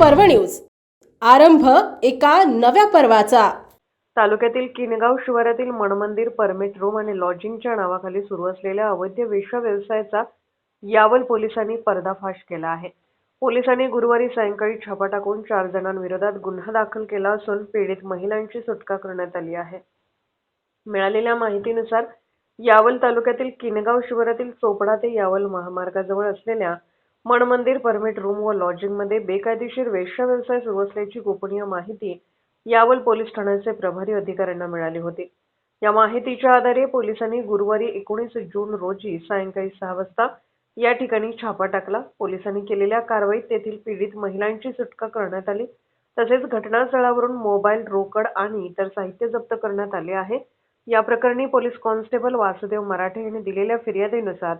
पर्व न्यूज. आरंभ एका नव्या पर्वाचा. तालुक्यातील किनगाव शिवारातील मनमंदिर परमिट रूम आणि लॉजिंगच्या नावाखाली सुरू असलेल्या अवैध वेश्या व्यवसायाचा यावल पोलिसांनी पर्दाफाश केला आहे. पोलिसांनी गुरुवारी सायंकाळी छापा टाकून चार जणांविरोधात गुन्हा दाखल केला असून पीडित महिलांची सुटका करण्यात आली आहे. मिळालेल्या माहितीनुसार यावल तालुक्यातील किनगाव शिवारातील चोपडा ते यावल महामार्गाजवळ असलेल्या मनमंदिर परमिट रूम व लॉजिंगमध्ये बेकायदेशीर वेश्या व्यवसाय सुरू असल्याची गोपनीय माहिती यावल पोलीस ठाण्याचे प्रभारी अधिकाऱ्यांना मिळाली होती. या माहितीच्या आधारे पोलिसांनी गुरुवारी एकोणीस जून रोजी सायंकाळी सहा वाजता या ठिकाणी छापा टाकला. पोलिसांनी केलेल्या कारवाईत तेथील पीडित महिलांची सुटका करण्यात आली. तसेच घटनास्थळावरून मोबाईल रोकड आणि इतर साहित्य जप्त करण्यात आले आहे. या प्रकरणी पोलीस कॉन्स्टेबल वासुदेव मराठे यांनी दिलेल्या फिर्यादीनुसार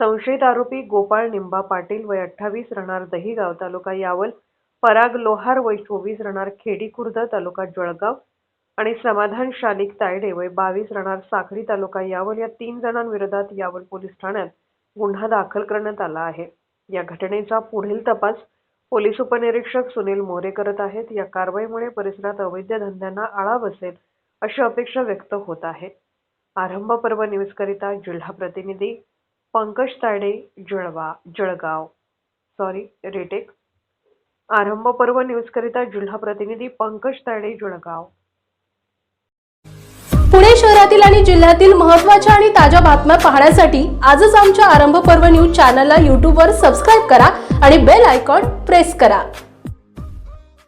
संशयित आरोपी गोपाळ निंबा पाटील वय अठ्ठावीस राहणार दहिगाव तालुका यावल पराग लोहार वय चोवीस राहणार खेडी खुर्द तालुका जळगाव आणि समाधान शालिक तायडे वय बावीस राहणार साखरी तालुका यावल या तीन जणांविरोधात यावल पोलीस ठाण्यात गुन्हा दाखल करण्यात आला आहे. या घटनेचा पुढील तपास पोलीस उपनिरीक्षक सुनील मोरे करत आहेत. या कारवाईमुळे परिसरात अवैध धंद्यांना आळा बसेल अशी अपेक्षा व्यक्त होत आहे. आरंभ पर्व न्यूजकरिता जिल्हा प्रतिनिधी Pankaj Tade जळवा Jalgaon. Sorry retake Aarambh Parva news करिता जिल्हा प्रतिनिधी पंकज ताडे जळगाव. पुणे शहरातील आणि जिल्ह्यातील महत्त्वाच्या आणि ताज्या बातम्या पाहण्यासाठी आजच आमच्या आरंभ पर्व न्यूज चॅनलला यूट्यूबवर सबस्क्राईब करा आणि बेल आयकॉन प्रेस करा.